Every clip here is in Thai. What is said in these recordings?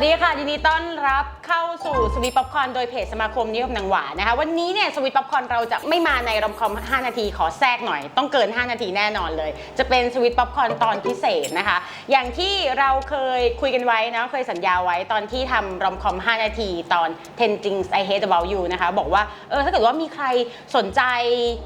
สดีค่ะยินดีต้อนรับ เข้าสู่สวีทป๊อปคอร์นโดยเพจสมาคมนิยมหนังหวานนะคะ วันนี้เนี่ยสวีทป๊อปคอร์นเราจะไม่มาในรอมคอม 5 นาทีขอแทรกหน่อย ต้องเกิน 5 นาทีแน่นอนเลย จะเป็นสวีทป๊อปคอร์นตอนพิเศษนะคะ อย่างที่เราเคยคุยกันไว้นะเคยสัญญาไว้ตอนที่ทำรอมคอม 5 นาทีตอน10 things I hate about you นะคะ บอกว่าเออถ้าเกิดว่ามีใครสนใจ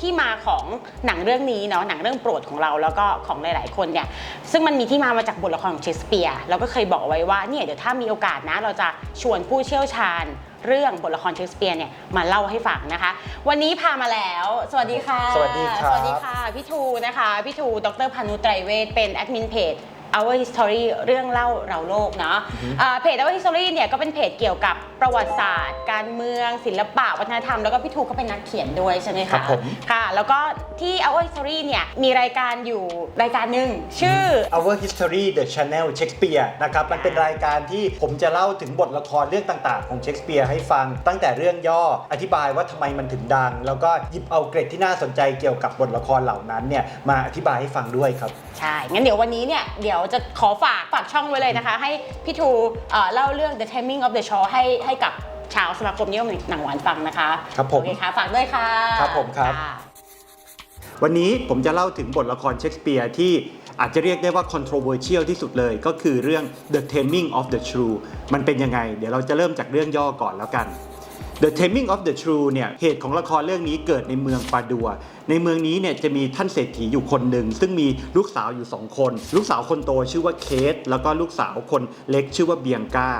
ที่มาของหนังเรื่องนี้เนาะหนังเรื่องโปรดของเราแล้วก็ของหลาย ๆ คนเนี่ยซึ่งมันมีที่มามาจากบทละครของเชสเปียร์เราก็เคยบอกไว้ว่าเนี่ยเดี๋ยวถ้ามีโอกาสนะเราจะชวนผู้เชยวชาญ เรื่องบทละครเชคสเปียร์เนี่ยมาเล่าให้ฟังนะคะ วันนี้พามาแล้ว สวัสดีค่ะ สวัสดีครับ สวัสดีค่ะพี่ทูนะคะพี่ทูดรพานุไตรเวทเป็นแอดมินเพจ Our History เรื่องเล่าเราโลกเนาะอ่าเพจ Our History เนี่ยก็เป็นเพจเกี่ยวกับประวัติศาสตร์ การเมือง ศิลปะวัฒนธรรม แล้วก็พี่ทูก็เป็นนักเขียนด้วยใช่ไหมครัคะบผม ค่ะ แล้วก็ที่ Our History เนี่ยมีรายการอยู่รายการหนึ่งชื่อ Our History The Channel Shakespeare นะครับมันเป็นรายการที่ผมจะเล่าถึงบทละครเรื่องต่างๆ ของเชคสเปียร์ให้ฟัง ตั้งแต่เรื่องย่ออธิบายว่าทำไมมันถึงดัง แล้วก็หยิบเอาเกร็ดที่น่าสนใจเกี่ยวกับบทละครเหล่านั้นเนี่ยมาอธิบายให้ฟังด้วยครับ ใช่ งั้นเดี๋ยววันนี้เนี่ยเดี๋ยวจะขอฝากฝากช่องไว้เลยนะคะ ให้พี่ทูเอ่อเล่าเรื่อง The Timing of the Show ให้ให้กับชาวสมาคมนิยมหนังหวานฟังนะคะครับผมโอเคค่ะฝากด้วยค่ะครับผมครับะ วันนี้ผมจะเล่าถึงบทละครเชคสเปียร์ที่อาจจะเรียกได้ว่า controversial ที่สุดเลย ก็คือเรื่อง The Taming of the Shrew มันเป็นยังไง เดี๋ยวเราจะเริ่มจากเรื่องย่อก่อนแล้วกัน The Taming of the Shrew เนี่ยเหตุของละครเรื่องนี้เกิดในเมืองปาดัว ในเมืองนี้เนี่ยจะมีท่านเศรษฐีอยู่คนหนึ่ง ซึ่งมีลูกสาวอยู่สองคน ลูกสาวคนโตชื่อว่าเคทแล้วก็ลูกสาวคนเล็กชื่อว่าเบียงกา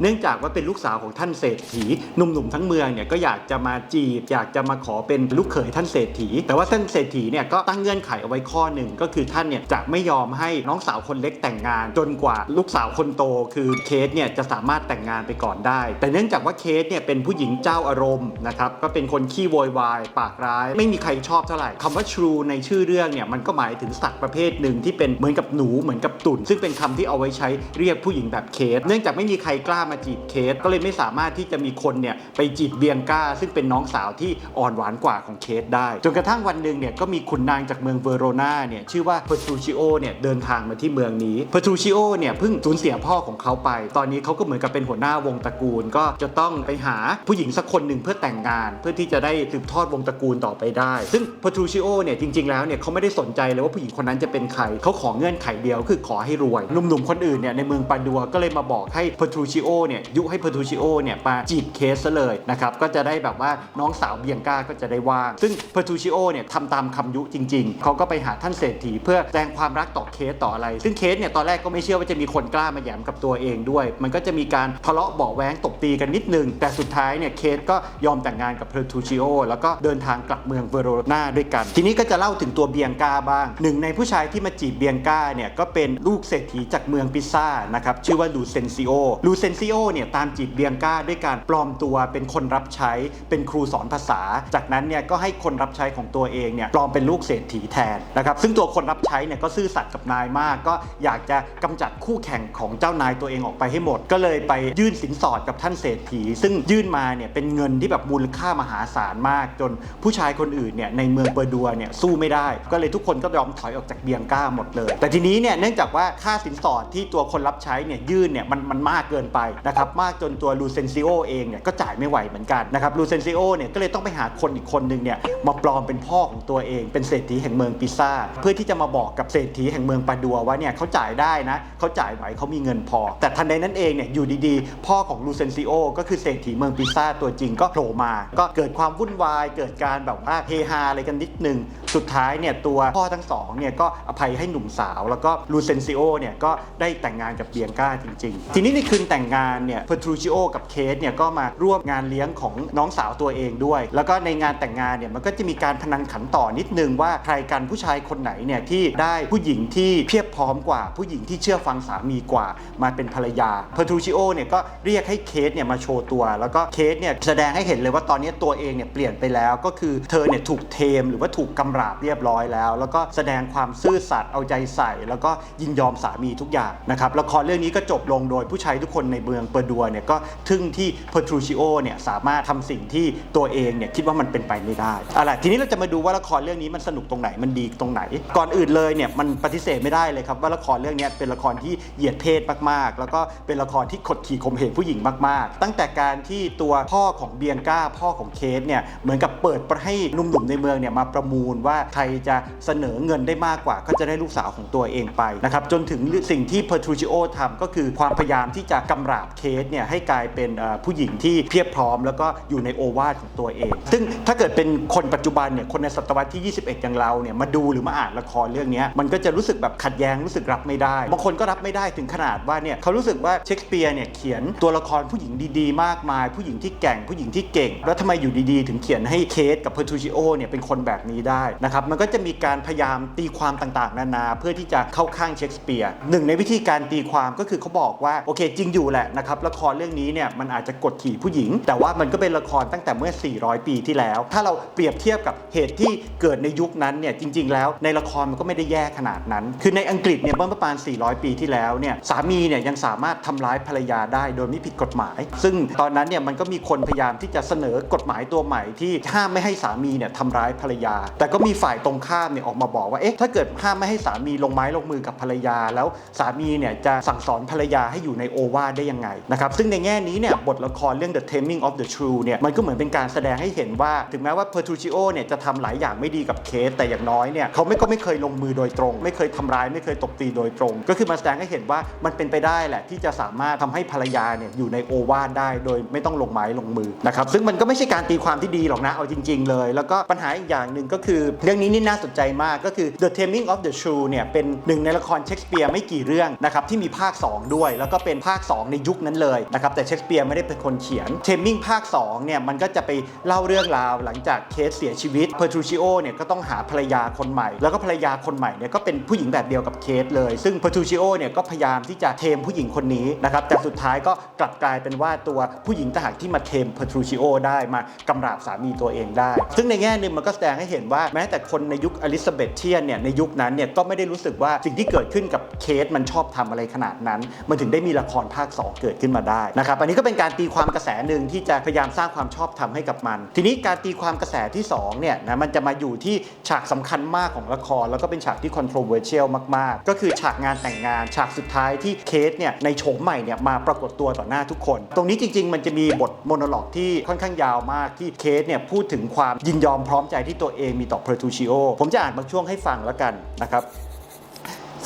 เนื่องจากว่าเป็นลูกสาวของท่านเศรษฐีหนุ่มๆทั้งเมืองเนี่ยก็อยากจะมาจีบ อยากจะมาขอเป็นลูกเขยท่านเศรษฐี แต่ว่าท่านเศรษฐีเนี่ยก็ตั้งเงื่อนไขเอาไว้ข้อหนึ่งก็คือท่านเนี่ยจะไม่ยอมให้น้องสาวคนเล็กแต่งงาน จนกว่าลูกสาวคนโต คือเคสเนี่ยจะสามารถแต่งงานไปก่อนได้ แต่เนื่องจากว่าเคสเนี่ยเป็นผู้หญิงเจ้าอารมณ์นะครับก็เป็นคนขี้โวยวายปากร้าย ไม่มีใครชอบเท่าไหร่คำว่า true ในชื่อเรื่องเนี่ยมันก็หมายถึงสัตว์ประเภทหนึ่งที่เป็นเหมือนกับหนูเหมือนกับตุ่น ซึ่งเป็นคำที่เอาไว้ใช้เรียกผู้หญิงแบบเคส เนื่องจากไม่มีใครกล้ามาจีบเคส ก็เลยไม่สามารถที่จะมีคนเนี่ยไปจีบเบียงก้า ซึ่งเป็นน้องสาวที่อ่อนหวานกว่าของเคสได้ จนกระทั่งวันหนึ่งเนี่ยก็มีขุนนางจากเมืองเวโรนาเนี่ยชื่อว่าเพอร์ทูชิโอเนี่ยเดินทางมาที่เมืองนี้เพอร์ทูชิโอเนี่ยเพิ่งสูญเสียพ่อของเขาไป ตอนนี้เขาก็เหมือนกับเป็นหัวหน้าวงตระกูล ก็จะต้องไปหาผู้หญิงสักคนหนึ่งเพื่อแต่งงาน เพื่อที่จะได้สืบทอดวงตระกูลต่อไปได้ ซึ่งเพอร์ทูชิโอเนี่ยจริง ๆแล้วเนี่ยเขาไม่ได้สนใจเลยว่าผู้หญิงคนนั้นจะเป็นใครเขาขอเงื่อนไขเดียวคือขอให้รวยหนุ่มๆคนอื่นเนี่ยในเมืองปาดัวก็เลยมาบอกให้เพอร์ทูชิโอเนี่ยยุให้เพอร์ทูชิโอเนี่ยมาจีบเคสซะเลยนะครับก็จะได้แบบว่าน้องสาวเบียงก้าก็จะได้ว่าง ซึ่งเพอร์ทูชิโอเนี่ยทำตามคำยุจริง ๆ เขาก็ไปหาท่านเศรษฐีเพื่อแสดงความรักต่อเคสต่ออะไร ซึ่งเคสเนี่ยตอนแรกก็ไม่เชื่อว่าจะมีคนกล้ามาแยมกับตัวเองด้วย มันก็จะมีการทะเลาะเบาะแว้งตบตีกันนิดนึง แต่สุดท้ายเนี่ยเคสก็ยอมแต่งงานกับเพอร์ทูชิโอแล้วก็เดินทางกลับเมืองเวโรนาด้วยกัน ทีนี้ก็จะเล่าถึงตัวเบียงก้าบ้างหนึ่งในผู้ชายที่มาจีบเบียงก้าเนี่ยก็เป็นลูกเศรษฐีจากเมืองปิซ่านะครับชื่อว่าลูเซนซิโอลูเซนซิโอเนี่ยตามจีบเบียงก้าด้วยการปลอมตัวเป็นคนรับใช้เป็นครูสอนภาษา จากนั้นเนี่ยก็ให้คนรับใช้ของตัวเองเนี่ยปลอมเป็นลูกเศรษฐีแทนนะครับซึ่งตัวคนรับใช้เนี่ยก็ซื่อสัตย์กับนายมาก ก็อยากจะกำจัดคู่แข่งของเจ้านายตัวเองออกไปให้หมด ก็เลยไปยื่นสินสอดกับท่านเศรษฐี ซึ่งยื่นมาเนี่ยเป็นเงินที่แบบมูลค่ามหาศาลมาก จนผู้ชายคนอื่นเนี่ยในเมืองเปอร์ดัวเนี่ยสู้ไม่ได้ ก็เลยทุกคนก็ยอมถอยออกจากเบียงก้าหมดเลย แต่ทีนี้เนี่ยเนื่องจากว่าค่าสินสอดที่ตัวคนรับใช้เนี่ยยื่นเนี่ยมันมันมากเกินไปนะครับมากจนตัวลูเซนซิโอเองเนี่ยก็จ่ายไม่ไหวเหมือนกันนะครับลูเซนซิโอเนี่ยก็เลยต้องไปหาคนอีกคนหนึ่งเนี่ยมาปลอมเป็นพ่อของตัวเอง เป็นเศรษฐีแห่งเมืองปิซ่าเพื่อที่จะมาบอกกับเศรษฐีแห่งเมืองปาดัวว่าเนี่ยเขาจ่ายได้นะเขาจ่ายไหวเขามีเงินพอ แต่ทันใดนั้นเองเนี่ยอยู่ดีๆ พ่อของลูเซนซิโอก็คือเศรษฐีเมืองปิซ่าตัวจริงก็โผล่มา ก็เกิดความวุ่นวาย เกิดการแบบว่าเฮฮาอะไรกันนิดนึง สุดท้ายเนี่ยตัวพ่อทั้งสองเนี่ยก็อภัยให้หนุ่มสาว แล้วก็ลูเซนซิโอเนี่ยก็ได้แต่งงานกับเบียงก้าจริง ๆ ทีนี้ในคืนแต่งงานเนี่ยเพอร์ทรูชิโอกับเคสเนี่ยก็มาร่วมงานเลี้ยงของน้องสาวตัวเองด้วย แล้วก็ในงานแต่งงานเนี่ยมันก็จะมีการพนันขันต่อนิดนึงว่าใครกันผู้ชายคนไหนเนี่ยที่ได้ผู้หญิงที่เพียบพร้อมกว่า ผู้หญิงที่เชื่อฟังสามีกว่ามาเป็นภรรยาเพอร์ทรูชิโอเนี่ยก็เรียกให้เคสเนี่ยมาโชว์ตัว แล้วก็เคสเนี่ยแสดงให้เห็นเลยว่าตอนนี้ตัวเองเนี่ยเปลี่ยนไปแล้วก็คือเธอเนี่ยถูกเทมหรือว่าถูกกำราบเรียบร้อยแล้ว แล้วก็แสดงความซื่อสัตย์เอาใจใส่ แล้วก็ยินยอมสามีทุกอย่างนะครับละครเรื่องนี้ก็จบลงโดยผู้ชายทุกคนในเมืองเปอร์ดัวเนี่ยก็ทึ่งที่เพอร์ทรูชิโอเนี่ยสามารถทำสิ่งที่ตัวเองเนี่ยคิดว่ามันเป็นไปไม่ได้อาล่ะทีนี้เราจะมาดูว่าละครเรื่องนี้มันสนุกตรงไหนมันดีตรงไหน ก่อนอื่นเลยเนี่ยมันปฏิเสธไม่ได้เลยครับว่าละครเรื่องนี้เป็นละครที่เหยียดเพศมากๆ แล้วก็เป็นละครที่ขดขี่ข่มเหงผู้หญิงมากๆ ตั้งแต่การที่ตัวพ่อของเบียงก้าพ่อของเคสเนี่ยเหมือนกับเปิดให้หนุ่มๆในเมืองเนี่ยมาประมูลว่าใครจะเสนอเงินได้มากกว่า ก็จะได้ลูกสาวของตัวเองไปนะครับจนถึงสิ่งที่เพอร์ทรูชิโอทำก็คือความพยายามที่จะกำราบเคสเนี่ยให้กลายเป็นผู้หญิงที่เพียบพร้อม แล้วก็อยู่ในโอวาทของตัวเอง ซึ่งถ้าเกิดเป็นคนปัจจุบันเนี่ยคนในศตวรรษที่ 21 อย่างเราเนี่ยมาดูหรือมาอ่านละครเรื่องนี้มันก็จะรู้สึกแบบขัดแย้งรู้สึกรับไม่ได้บางคนก็รับไม่ได้ถึงขนาดว่าเนี่ยเขารู้สึกว่าเชคสเปียร์เนี่ยเขียนตัวละครผู้หญิงดีๆ มากมาย ผู้หญิงที่แก่งผู้หญิงที่เก่ง แล้วทำไมอยู่ดีๆ ถึงเขียนให้เคสกับเพอร์ทูชิโอเนี่ยเป็นคนแบบนี้ได้นะครับมันก็จะมีการพยายามตีความต่างๆ นานาเพื่อที่จะเข้าข้างเชคสเปียร์หนึ่งในวิธีการตีความก็คือเขาบอกว่าโอเคจริงอยู่แหละนะครับละครเรื่องนี้เนี่ยมันอาจจะกดขี่ผู้หญิง แต่ว่ามันก็เป็นละครตั้งแต่เมื่อ 400 ปีที่แล้ว ถ้าเราเปรียบเทียบกับเหตุที่เกิดในยุคนั้นเนี่ยจริง ๆ แล้วในละครมันก็ไม่ได้แย่ขนาดนั้น คือในอังกฤษเนี่ยเมื่อประมาณ 400 ปีที่แล้วเนี่ยสามีเนี่ยยังสามารถทำร้ายภรรยาได้โดยไม่ผิดกฎหมาย ซึ่งตอนนั้นเนี่ยมันก็มีคนพยายามที่จะเสนอกฎหมายตัวใหม่ที่ห้ามไม่ให้สามีเนี่ยทำร้ายภรรยา แต่ก็มีฝ่ายตรงข้ามเนี่ยออกมาบอกว่าเอ๊ะถ้าเกิดห้ามไม่ให้สามีลงไม้ลงมือกับภรรยา แล้วสามีเนี่ยจะสั่งสอนภรรยาให้อยู่ในโอวาทได้ยังไงนะครับซึ่งในแง่นี้เนี่ยบทละครเรื่อง The Taming of the Shrew เนี่ยมันก็เหมือนเป็นการแสดงให้เห็นว่า ถึงแม้ว่า Petruchio เนี่ยจะทำหลายอย่างไม่ดีกับเคสแต่อย่างน้อยเนี่ยเขาไม่ก็ไม่เคยลงมือโดยตรง ไม่เคยทำร้ายไม่เคยตบตีโดยตรง ก็คือมาแสดงให้เห็นว่ามันเป็นไปได้แหละที่จะสามารถทำให้ภรรยาเนี่ยอยู่ในโอวาทได้โดยไม่ต้องลงไม้ลงมือนะครับซึ่งมันก็ไม่ใช่การตีความที่ดีหรอกนะเอาจริง ๆ เลย แล้วก็ปัญหาอีกอย่างหนึ่งก็คือ เรื่องนี้นี่น่าสนใจมากก็คือ The Taming of the Shrew เนี่ยเป็นหนึ่งในละครเชคสเปียร์ไม่กี่เรื่องนะครับที่มีภาค 2 ด้วย แล้วก็เป็นภาค 2 ในยุคนั้นเลยนะครับแต่เชคสเปียร์ไม่ได้เป็นคนเขียน Taming ภาค2เนี่ยมันก็จะไปเล่าเรื่องราวหลังจากเคสเสียชีวิต Petruchio เนี่ยก็ต้องหาภรรยาคนใหม่ แล้วก็ภรรยาคนใหม่เนี่ยก็เป็นผู้หญิงแบบเดียวกับเคสเลย ซึ่ง Petruchio เนี่ยก็พยายามที่จะเทมผู้หญิงคนนี้นะครับแต่สุดท้ายก็กลับกลายเป็นว่าตัวผู้หญิงต่างหากที่มาเทม Petruchio ได้มากำราบสามีตัวเองได้ ซึ่งในแง่หนึ่งมันก็แสดงให้เห็นว่าแม้แต่คนในยุคอลิซาเบธเทียนเนี่ยในยุคนั้นเนี่ยก็ไม่ได้รู้สึกว่าสิ่งที่เกิดขึ้นกับเคสมันชอบทำอะไรขนาดนั้น มันถึงได้มีละครภาค 2เกิดขึ้นมาได้นะครับอันนี้ก็เป็นการตีความกระแสหนึ่งที่จะพยายามสร้างความชอบธรรมให้กับมัน ทีนี้การตีความกระแสที่2เนี่ยนะมันจะมาอยู่ที่ฉากสำคัญมากของละคร แล้วก็เป็นฉากที่ controversial มาก ๆ ก็คือฉากงานแต่งงาน ฉากสุดท้ายที่เคสเนี่ยในโฉมใหม่เนี่ยมาปรากฏตัวต่อหน้าทุกคน ตรงนี้จริง ๆ มันจะมีบทโมโนโลกที่ค่อนข้างยาวมากที่เคสเนี่ยพูดถึงความยินยอมพร้อมใจที่ตัวเองมีต่อเพอร์ทูชิโอผมจะอ่านบางช่วงให้ฟังแล้วกันนะครับ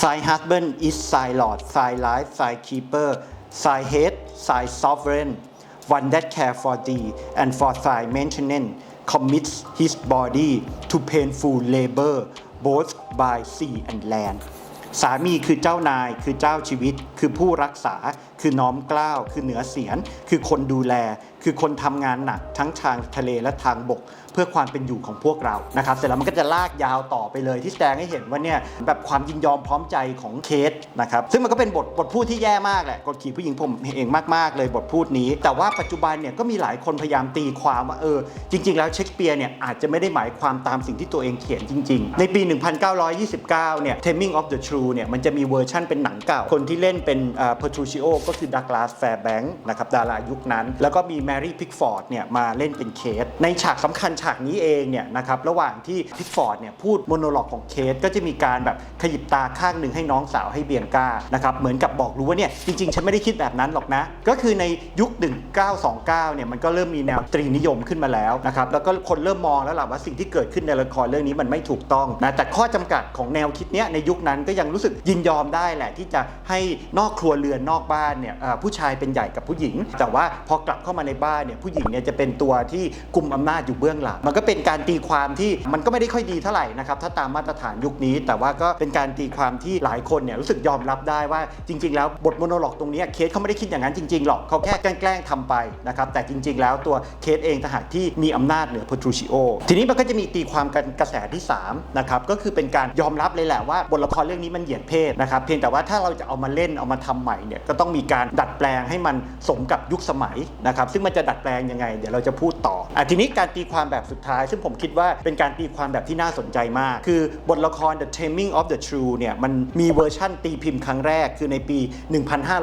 Thy husband is thy lord, thy life, thy keeper, thy head, thy sovereign, one that care for thee and for thy maintenance commits his body to painful labor both by sea and land สามีคือเจ้านายคือเจ้าชีวิตคือผู้รักษา คือน้อมกล้าวคือเหนือเสียน คือคนดูแล คือคนทำงานหนักทั้งทางทะเลและทางบก เพื่อความเป็นอยู่ของพวกเรานะครับเสร็จแล้วมันก็จะลากยาวต่อไปเลย ที่แสดงให้เห็นว่าเนี่ยแบบความยินยอมพร้อมใจของเคสนะครับซึ่งมันก็เป็นบทบทพูดที่แย่มากแหละกดขี่ผู้หญิงผมเองมากๆ เลยบทพูดนี้ แต่ว่าปัจจุบันเนี่ยก็มีหลายคนพยายามตีความว่าเออจริง ๆ แล้วเชคสเปียร์เนี่ยอาจจะไม่ได้หมายความตามสิ่งที่ตัวเองเขียนจริง ๆ ในปี 1929 เนี่ย Taming of the Shrew เนี่ยมันจะมีเวอร์ชั่นเป็นหนังเก่า คนที่เล่นเป็นเอ่อ Petruchio ก็คือดักลาสแฟร์แบงค์นะครับดารายุคนั้น แล้วก็มีแมรี่พิกฟอร์ดเนี่ยมาเล่นเป็นเคส ในฉากสำคัญฉากนี้เองเนี่ยนะครับระหว่างที่พิกฟอร์ดเนี่ยพูดโมโนโลกของเคสก็จะมีการแบบขยิบตาข้างหนึ่งให้น้องสาวให้เบียงก้านะครับเหมือนกับบอกรู้ว่าเนี่ยจริงๆ ฉันไม่ได้คิดแบบนั้นหรอกนะ ก็คือในยุค 1929 เนี่ยมันก็เริ่มมีแนวตรีนิยมขึ้นมาแล้วนะครับแล้วก็คนเริ่มมองแล้วล่ะว่าสิ่งที่เกิดขึ้นในละครเรื่องนี้มันไม่ถูกต้องนะแต่ข้อจำกัดของแนวคิดเนี้ยในยุคนั้นก็ยังรู้สึกยินยอมได้แหละที่จะให้นอกครัวเรือนนอกบ้านเนี่ยผู้ชายเป็นใหญ่กับผู้หญิง แต่ว่าพอกลับเข้ามาในบ้านเนี่ยผู้หญิงเนี่ยจะเป็นตัวที่กลุ่มอำนาจอยู่เบื้องหลัง มันก็เป็นการตีความที่มันก็ไม่ได้ค่อยดีเท่าไหร่นะครับถ้าตามมาตรฐานยุคนี้ แต่ว่าก็เป็นการตีความที่หลายคนเนี่ยรู้สึกยอมรับได้ว่าจริง ๆ แล้วบทโมโนโลกตรงนี้เคสเขาไม่ได้คิดอย่างนั้นจริงๆหรอกเขาแค่แกล้งทำไปนะครับแต่จริง ๆ แล้วตัวเคสเองต่างหากที่มีอำนาจเหนือ Petruchio ทีนี้มันก็จะมีตีความกันกระแสที่3นะครับก็คือเป็นการยอมรับเลยแหละว่าบทละครเรื่องนี้มันเหยียดเพศนะครับเพียงแต่ว่าถ้าเราจะเอามาเล่นเอามาทำใหม่เนี่ยก็ต้องมีการดัดแปลงให้มันสมกับยุคสมัยนะครับซึ่งมันจะดัดแปลงยังไง เดี๋ยวเราจะพูดต่ออทีนี้การตีความแบบสุดท้าย ซึ่งผมคิดว่าเป็นการตีความแบบที่น่าสนใจมาก คือบทละคร The Taming of the Shrew เนี่ยมันมีเวอร์ชั่นตีพิมพ์ครั้งแรกคือในปี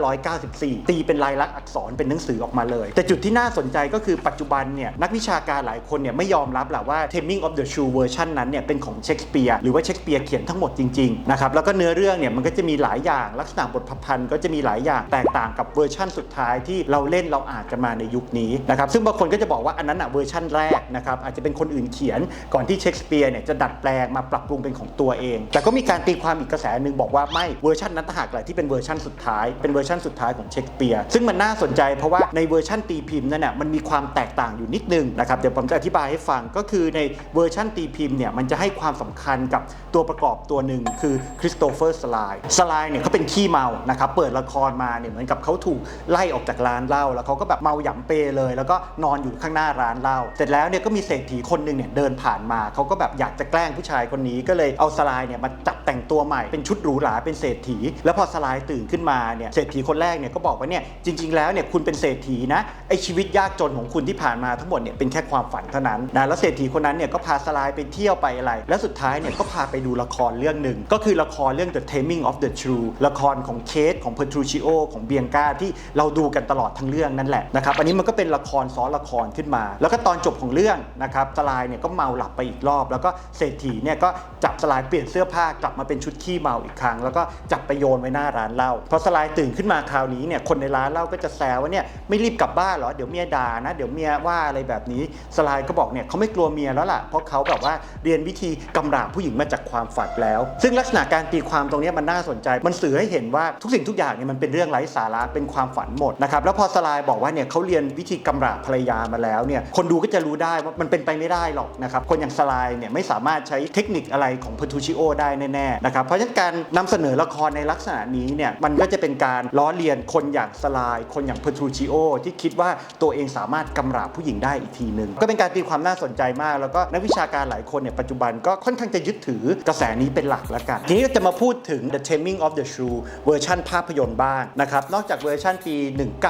1594 ตีเป็นลายลักษณ์อักษรเป็นหนังสือออกมาเลย แต่จุดที่น่าสนใจก็คือปัจจุบันเนี่ยนักวิชาการหลายคนเนี่ยไม่ยอมรับแหละว่า Taming of the Shrew เวอร์ชันนั้นเนี่ยเป็นของเชคสเปียร์หรือว่าเชคสเปียร์เขียนทั้งหมดจริงๆนะครับแล้วก็เนื้อเรื่องเนี่ยมันก็จะมีหลายอย่างลักษณะบทพันธ์ก็จะมีหลายอย่างแตกต่างกับเวอร์ชั่นสุดท้ายที่เราเล่นเราอ่านกันมาในยุคนี้นะครับซึ่งบางคนก็จะบอกว่าอันนั้นอะเวอร์ชั่นแรกนะครับอาจจะเป็นคนอื่นเขียนก่อนที่เชคสเปียร์เนี่ยจะดัดแปลงมาปรับปรุงเป็นของตัวเอง แต่ก็มีการตีความอีกกระแสหนึ่งบอกว่าไม่เวอร์ชันนั้นต่างหากแหละที่เป็นเวอร์ชันสุดท้ายเป็นเวอร์ชันสุดท้ายของเชคสเปียร์ซึ่งมันน่าสนใจเพราะว่าในเวอร์ชันตีพิมพ์นั่นน่ะมันมีความแตกต่างอยู่นิดนึงนะครับเดี๋ยวผมจะอธิบายให้ฟังก็คือในเวอร์ชันตีพิมพ์เนี่ยมันจะให้ความสำคัญกับตัวประกอบตัวหนึ่งคือคริสโตเฟอร์สไลน์สไลน์เนี่ยเขาเป็นขี้เมานะครับเปิดละครมาเนี่ยเมือนกับเขาถูกไล่ออกจากร้านเหล้าแล้วเขาก็แบบเมาหยำเปเลย แล้วก็นอนอยู่ข้างหน้าร้านเหล้าเสร็จแล้วเนี่ยก็มีเศรษฐีคนหนึ่งเนี่ยเดินผ่านมาเขาก็แบบอยากจะแกล้งผู้ชายคนนี้ก็เลยเอาสไลน์เนี่ยมาจับแต่งตัวใหม่เป็นชุดหรูหราเป็นเศรษฐี แล้วพอสไลน์ตื่นขึ้นมาเนี่ยเศรษฐีคนแรกเนี่ยก็บอกว่าเนี่ยจริง ๆ แล้วเนี่ยคุณเป็นเศรษฐีนะไอชีวิตยากจนของคุณที่ผ่านมาทั้งหมดเนี่ยเป็นแค่ความฝันเท่านั้นนะแล้วเศรษฐีคนนั้นเนี่ยก็พาสไลน์ไปเที่ยวไปอะไร แล้วสุดท้ายเนี่ยก็พาไปดูละครเรื่องหนึ่งก็คือละครเรื่อง The Taming of the Shrew ละครของเคสของ Petruchio ของเบียงก้าที่เราดูกันตลอดทั้งเรื่องนั่นแหละนะครับอันนี้มันก็เป็นละครซ้อนละครขึ้นมา แล้วก็ตอนจบของเรื่องนะครับสลน์เนี่ยก็เมาหลับไปอีกรอบ แล้วก็เศรษฐีเนี่ยก็จับสลน์เปลี่ยนเสื้อผ้ากลับมาเป็นชุดขี้เมาอีกครั้ง แล้วก็จับไปโยนไว้หน้าร้านเหล้าพอสลน์ตื่นขึ้นมาคราวนี้เนี่ยคนในร้านเหล้าก็จะแซวว่าเนี่ยไม่รีบกลับบ้านเหรอเดี๋ยวเมียด่านะเดี๋ยวเมียว่าอะไรแบบนี้สลน์ก็บอกเนี่ยเขาไม่กลัวเมียแล้วล่ะเพราะเขาแบบว่าเรียนวิธีกำราบผู้หญิงมาจากความฝันแล้ว ซึ่งลักษณะการตีความตรงนี้มันน่าสนใจ มันสื่อให้เห็นว่าทุกสิ่งทุกอย่างเนี่ยมันเป็นเรื่องไร้สาระเป็นความฝันหมดนะครับแล้วพอสไลน์บอกว่าเนี่ยเขาเรียนวิธีกำราบภรรยามาแล้วเนี่ยคนดูก็จะรู้ได้ว่ามันเป็นไปไม่ได้หรอกนะครับคนอย่างสไลน์เนี่ยไม่สามารถใช้เทคนิคอะไรของพทูชิโอได้แน่ๆนะครับเพราะฉะนั้นการนำเสนอละครในลักษณะนี้เนี่ยมันก็จะเป็นการล้อเลียนคนอย่างสไลน์คนอย่างพทูชิโอที่คิดว่าตัวเองสามารถกำราบผู้หญิงได้อีกทีหนึ่งก็เป็นการตีความน่าสนใจมาก แล้วก็นักวิชาการหลายคนเนี่ยปัจจุบันก็ค่อนข้างจะยึดถือกระแสนี้เป็นหลักแล้วกันทีนี้ก็จะมาพูดถึง The Taming of the Shrew เวอร์ชันภาพยนตร์บ้างนะครับนอกจากเวอร์ชันปี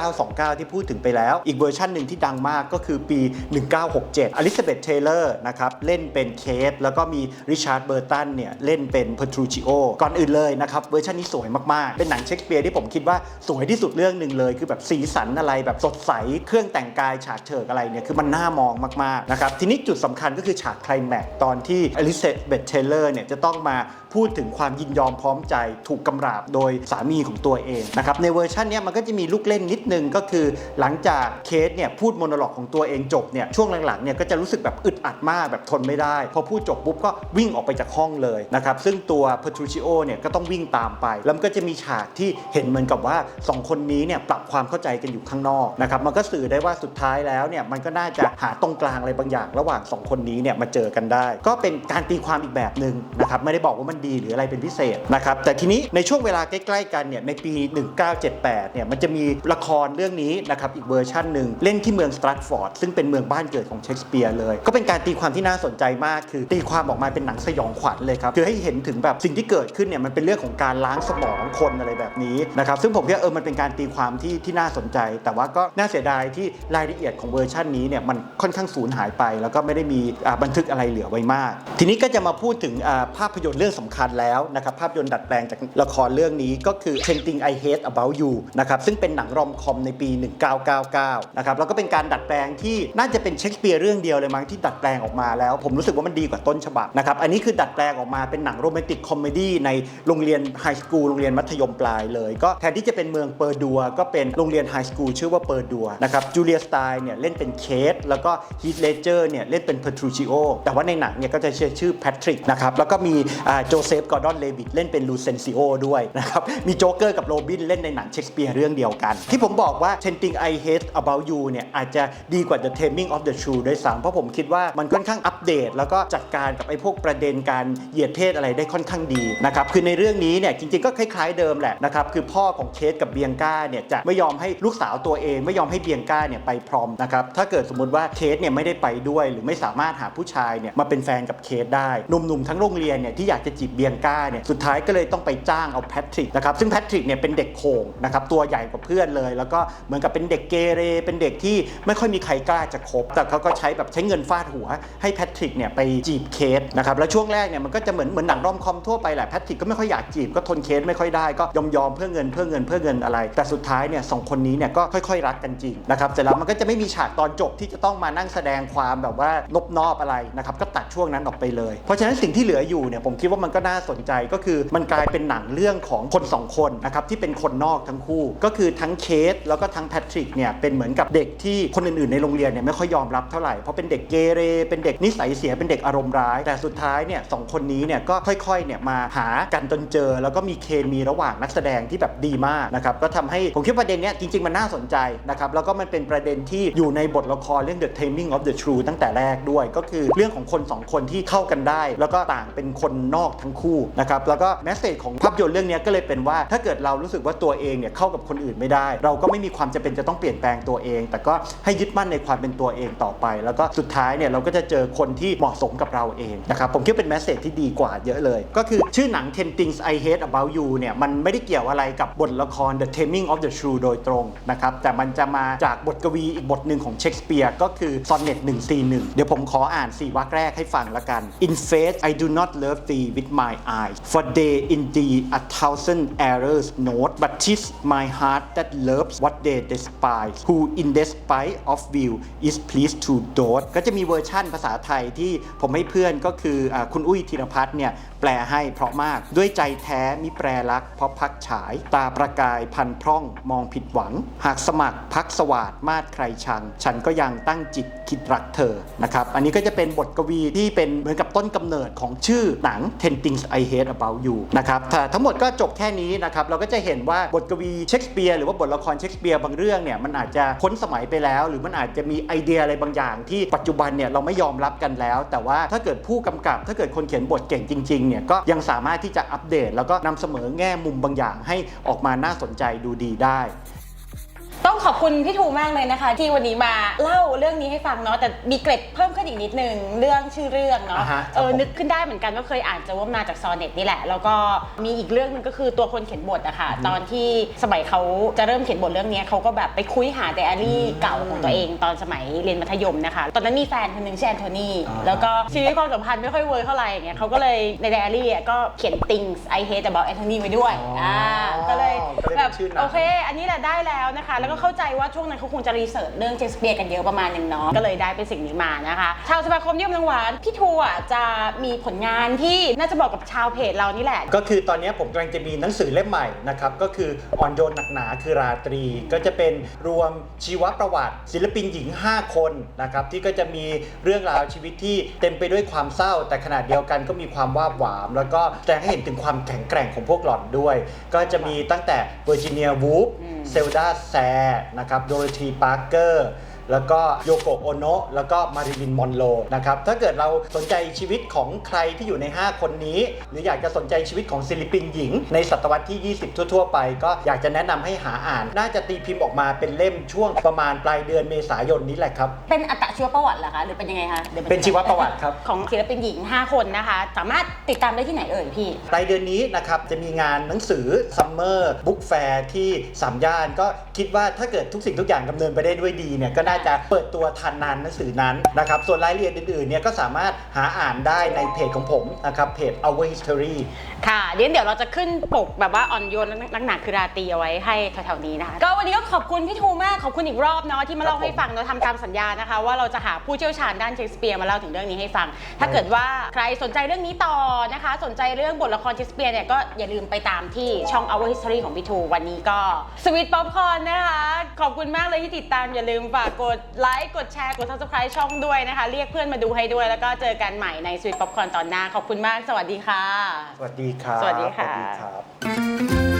1929 ที่พูดถึงไปแล้ว อีกเวอร์ชันหนึ่งที่ดังมากก็คือปี 1967อลิซาเบธเทเลอร์นะครับ เล่นเป็นเคทแล้วก็มีริชาร์ดเบอร์ตันเนี่ย เล่นเป็นเพทรูชิโอก่อนอื่นเลยนะครับ เวอร์ชันนี้สวยมาก ๆ เป็นหนังเชคสเปียร์ที่ผมคิดว่าสวยที่สุดเรื่องหนึ่งเลย คือแบบสีสันอะไรแบบสดใสเครื่องแต่งกายฉากเฉิกอะไรเนี่ยคือมันน่ามองมากๆนะครับทีนี้จุดสำคัญก็คือฉากไคลแม็กตอนที่อลิซาเบธเทเลอร์เนี่ยจะต้องมาพูดถึงความยินยอมพร้อมใจถูกกำราบโดยสามีของตัวเองนะครับในเวอร์ชันนี้มันก็จะมีลูกเล่นนิดนึงก็คือ หลังจากเคสเนี่ยพูดโมโนโลกของตัวเองจบเนี่ยช่วงหลังๆเนี่ยก็จะรู้สึกแบบอึดอัดมากแบบทนไม่ได้ พอพูดจบปุ๊บก็วิ่งออกไปจากห้องเลยนะครับซึ่งตัวพ e ทรูชิโอเนี่ยก็ต้องวิ่งตามไป แล้วมันก็จะมีฉากที่เห็นเหมือนกับว่าสองคนนี้เนี่ยปรับความเข้าใจกันอยู่ข้างนอกนะครับมันก็สื่อได้ว่าสุดท้ายแล้วเนี่ยมันก็น่าจะหาตรงกลางอะไรบางอย่าง ระหว่างสองคนนี้เนี่ยมาเจอกันได้ ก็เป็นการตีความอีกแบบหนึ่งนะครับไม่ได้บอกว่ามันดีหรืออะไรเป็นพิเศษนะครับแต่ทีนี้ในช่วงเวลาใกล้ๆกันเนี่ยในปี 1978เนี่ยมันจะมีละครเรื่องนี้นะครับอีกเวอร์ชันหนึ่งเล่นที่เมืองสตรัตฟอร์ดซึ่งเป็นเมืองบ้านเกิดของเชคสเปียร์เลย ก็เป็นการตีความที่น่าสนใจมากคือตีความออกมาเป็นหนังสยองขวัญเลยครับคือให้เห็นถึงแบบสิ่งที่เกิดขึ้นเนี่ยมันเป็นเรื่องของการล้างสมองคนอะไรแบบนี้นะครับซึ่งผมคิดว่าเออมันเป็นการตีความที่ที่น่าสนใจ แต่ว่าก็น่าเสียดายที่รายละเอียดของเวอร์ชันนี้เนี่ยมันค่อนข้างสูญหายไป แล้วก็ไม่ได้มีบันทึกอะไรเหลือไว้มาก ทีนี้ก็จะมาพูดถึงภาพยนตร์เรื่องสำคัญแล้วนะครับภาพยนตร์ดัดแปลงจากละครเรื่องนี้ก็คือ Painting I Hate About You นะครับซึ่งเป็นหนังรอมคอมในปี 1999 นะครับแล้วก็เป็นการดัดแปลงที่น่าจะเป็นเชคสเปียร์เรื่องเดียวเลยมั้งที่ดัดแปลงออกมาแล้วผมรู้สึกว่ามันดีกว่าต้นฉบับนะครับอันนี้คือดัดแปลงออกมาเป็นหนังโรแมนติกคอมเมดี้ในโรงเรียนไฮสคูลโรงเรียนมัธยมปลายเลย ก็แทนที่จะเป็นเมืองเปอร์ดัว ก็เป็นโรงเรียนไฮสคูลชื่อว่าเปอร์ดัวนะครับจูเลียสไตน์เนี่ยเล่นเป็นเคทแล้วก็ฮีทเลเจอร์เนี่ยเล่นเป็นเพทรูชิโอแต่ว่าในหนังเนี่ยก็จะชื่อชื่อแพทริกนะครับแล้วก็มีโจเซฟกอร์ดอนเลวิตเล่นเป็นลูเซนซิโอด้วยนะครับมีโจ๊กเกอร์กับโรบินเล่นในหนังเชคสเปียร์เรื่องเดียวกัน ที่ผมบอกว่า Tempting I Hate About You เนี่ยอาจจะดีกว่า The Taming of the Shrew ด้วยซ้ำเพราะผมคิดว่ามันค่อนข้างอัปเดต แล้วก็จัดการกับไอ้พวกประเด็นการเหยียดเพศอะไรได้ค่อนข้างดีนะครับคือในเรื่องนี้เนี่ยจริงๆก็คล้ายๆเดิมแหละนะครับคือพ่อของเคสกับเบียงก้าเนี่ยจะไม่ยอมให้ลูกสาวตัวเอง ไม่ยอมให้เบียงก้าเนี่ยไปพรอมนะครับถ้าเกิดสมมติว่าเคสเนี่ยไม่ได้ไปด้วย หรือไม่สามารถหาผู้ชายเนี่ยมาเป็นแฟนกับเคสได้หนุ่มๆทั้งโรงเรียนเนี่ยที่อยากจะจีบเบียงก้าเนี่ยสุดท้ายก็เลยต้องไปจ้างเอาแพทริกนะครับซึ่งแพทริกเนี่ยเป็นเด็กโขงนะครับตัวใหญ่กว่าเพื่อนเลย แล้วก็เหมือนกับเป็นเด็กเกเรเป็นเด็กที่ไม่ค่อยมีใครกล้าจะคบ แต่เขาก็ใช้แบบใช้เงินฟาดหัว ให้แพทริกเนี่ยไปจีบเคสนะครับแล้วช่วงแรกเนี่ยมันก็จะเหมือนเหมือนหนังรอมคอมทั่วไปแหละแพทริกก็ไม่ค่อยอยากจีบก็ทนเคสไม่ค่อยได้ก็ยอมยอมเพื่อเงินเพื่อเงินเพื่อเงินอะไร แต่สุดท้ายเนี่ยสองคนนี้เนี่ยก็ค่อยๆรักกันจริงนะครับเสร็จแล้วมันก็จะไม่มีฉากตอนจบที่จะต้องมานั่งแสดงความแบบว่านบนอบอะไรนะครับก็ตัดช่วงนั้นออกไปเลย เพราะฉะนั้นสิ่งที่เหลืออยู่เนี่ยผมคิดว่ามันก็น่าสนใจก็คือมันกลายเป็นหนังเรื่องของคนสองคนนะครับที่เป็นคนนอกทังคู่ ก็คือทั้งเคสแล้วก็ทั้งแพทริกเนี่ยเป็นเหมือนกับเด็กที่คนอื่นๆในโรงเรียนเนี่ยไม่ค่อยยอมรับเท่าไหร่เพราะเป็นเด็กเกเรเป็นเด็กนิสัยเสียเป็นเด็กอารมณ์ร้าย แต่สุดท้ายเนี่ยสองคนนี้เนี่ยก็ค่อยๆเนี่ยมาหากันจนเจอ แล้วก็มีเคมีระหว่างนักแสดงที่แบบดีมากนะครับก็ทำให้ผมคิดประเด็นเนี้ยจริงๆมันน่าสนใจนะครับแล้วก็มันเป็นประเด็นที่อยู่ในบทละครเรื่อง The Taming of the Shrew ตั้งแต่แรกด้วย ก็คือเรื่องของคนสองคนที่เข้ากันได้ แล้วก็ต่างเป็นคนนอกทั้งคู่นะครับแล้วก็แมสเซจของภาพยนตร์เรื่องนี้ก็เลยเป็นว่าถ้าเกิดเรารู้สึกว่าตัวเองเนี่ยเข้ากับคนอื่นไม่ได้ เราก็ไม่มีความจำเป็นจะต้องเปลี่ยนแปลงตัวเอง แต่ก็ให้ยึดมั่นในความเป็นตัวเองต่อไป แล้วก็สุดท้ายเนี่ยเราก็จะเจอคนที่เหมาะสมกับเราเองนะครับผมคิดเป็นแมสเซจที่ดีกว่าเยอะเลย ก็คือชื่อหนัง10 Things I Hate About You เนี่ยมันไม่ได้เกี่ยวอะไรกับบทละคร The Taming of the Shrew โดยตรงนะครับแต่มันจะมาจากบทกวีอีกบทหนึ่งของเชคสเปียร์ก็คือ Sonnet 141 เดี๋ยวผมขออ่าน 4วรรคแรกให้ฟังละกัน In faith I do not love thee with my eyes for they in thee a thousand errors note but 'tis my heart that loves what they despise who in despite of view is pleased to dote ก็จะมีเวอร์ชั่นภาษาไทยที่ผมให้เพื่อนก็คืออคุณอุ้ยธีรพัฒน์เนี่ยแปลให้เพราะมากด้วยใจแท้มิแปรรัก เพราะพักฉาย ตาประกายพันพร่องมองผิดหวัง หากสมัครพักสวาดมาดใครชัง ฉันก็ยังตั้งจิตคิดรักเธอนะครับอันนี้ก็จะเป็นบทกวีที่เป็นเหมือนกับต้นกำเนิดของชื่อหนัง Ten Things I Hate About You นะครับทั้งหมดก็จบแค่นี้นะครับเราก็จะเห็นว่าบทกวีเชคสเปียร์หรือว่าบทละครเชคสเปียร์บางเรื่องเนี่ยมันอาจจะพ้นสมัยไปแล้ว หรือมันอาจจะมีไอเดียอะไรบางอย่าง ที่ปัจจุบันเนี่ยเราไม่ยอมรับกันแล้ว แต่ว่าถ้าเกิดผู้กำกับ ถ้าเกิดคนเขียนบทเก่งจริงๆเนี่ยก็ยังสามารถที่จะอัปเดต แล้วก็นำเสมอแง่มุมบางอย่างให้ออกมาน่าสนใจดูดีได้ ขอบคุณพี่ทูมากเลยนะคะ ที่วันนี้มาเล่าเรื่องนี้ให้ฟังเนาะแต่มีเกร็ดเพิ่มขึ้นอีกนิดนึงเรื่องชื่อเรื่องเนาะอ่าฮะเออครับผมนึกขึ้นได้เหมือนกันว่าเคยอ่านเจะว่ามาจากซอเน็ตนี่แหละ แล้วก็มีอีกเรื่องหนึงก็คือตัวคนเขียนบทอะค่ะตอนที่สมัยเขาจะเริ่มเขียนบทเรื่องนี้เขาก็แบบไปคุยหาไดอารี่เก่าของตัวเองตอนสมัยเรียนมัธยมนะคะ ตอนนั้นมีแฟนคนหนึงชื่อแอนโทนีอ่าฮะแล้วก็ ชีวิตความสัมพันธ์ไม่ค่อยเวิร์คเท่าไหร่อย่างเงี้ยเขาก็เลยในไดอารี่อะก็เขียน things I hate about Anthony ไว้ด้วยอ่าก็เลยก็เลยเป็นแบบชื่อหนัง โอเค อันนี้แหละได้แล้วนะคะ แล้วก็เข้าใจว่าช่วงนั้นเขาคงจะรีเสิร์ชเรื่องเชคสเปียร์กันเยอะประมาณหนึ่งเนาะก็เลยได้เป็นสิ่งนี้มานะคะ ชาวสมาคมนิยมรางวัลพี่ทูอะจะมีผลงานที่น่าจะบอกกับชาวเพจเรานี่แหละ ก็คือตอนนี้ผมกำลังจะมีหนังสือเล่มใหม่นะครับก็คืออ่อนโยนหนักหนาคือราตรี ก็จะเป็นรวมชีวประวัติ ศิลปินหญิง 5 คนนะครับที่ก็จะมีเรื่องราวชีวิตที่เต็มไปด้วยความเศร้า แต่ขณะเดียวกันก็มีความวาบหวาม แล้วก็แสดงให้เห็นถึงความแข็งแกร่งของพวกหล่อนด้วย ก็จะมีตั้งแต่เวอร์จิเนียวูฟอืมเซลดาแซนะครับโดโรธีปาร์เกอร์ แล้วก็โยโกะโอโนะแล้วก็มาริลินมอนโรนะครับถ้าเกิดเราสนใจชีวิตของใครที่อยู่ใน 5 คนนี้ หรืออยากจะสนใจชีวิตของศิลปินหญิง ในศตวรรษที่ 20 ทั่ว ๆ ไป ก็อยากจะแนะนำให้หาอ่าน น่าจะตีพิมพ์ออกมาเป็นเล่มช่วงประมาณปลายเดือนเมษายนนี้แหละครับ เป็นอัตชีวประวัติเหรอคะหรือเป็นยังไงคะดี๋ยวมัเป็นชีวประวัติครับของศิลปินหญิง 5 คนนะคะ สามารถติดตามได้ที่ไหนเอ่ยพี่ปลายเดือนนี้นะครับจะมีงานหนังสือซัมเมอร์บุ๊กแฟร์ที่สามย่านก็คิดว่าถ้าเกิดทุกสิ่งทุกอย่างดำเนินไปได้ด้วยดีเนี่ยก็น่าจะเปิดตัวทันนานหนังสือนั้นนะครับ ส่วนรายละเอียดอื่นๆเนี่ยก็สามารถหาอ่านได้ในเพจของผมนะครับเพจ Our History ค่ะเดี๋ยวเดี๋ยวเราจะขึ้นปกแบบว่าอ่อนโยนนักหนาคือราตรีเอาไว้ให้แถวๆนี้นะคะ ก็วันนี้ก็ขอบคุณพี่ทูมากขอบคุณอีกรอบเนาะที่มาเล่าครับผมให้ฟังเราทำตามสัญญานะคะ ว่าเราจะหาผู้เชี่ยวชาญด้านเชคสเปียร์มาเล่าถึงเรื่องนี้ให้ฟัง ถ้าเกิดว่าใครสนใจเรื่องนี้ต่อนะคะ สนใจเรื่องบทละครเชคสเปียร์เนี่ยก็อย่าลืมไปตามที่ช่อง Our History ของพี่ทูวันนี้ก็สวิตป๊อปคอร์นนะคะขอบคุณมากเลยที่ติดตามอย่าลืมฝากกดไลค์กดแชร์กด subscribe ช่องด้วยนะคะ เรียกเพื่อนมาดูให้ด้วยแล้วก็เจอกันใหม่ในสวิตป๊อปคอร์นตอนหน้า ขอบคุณมาก สวัสดีค่ะ สวัสดีครับ สวัสดีค่ะ สวัสดีครับ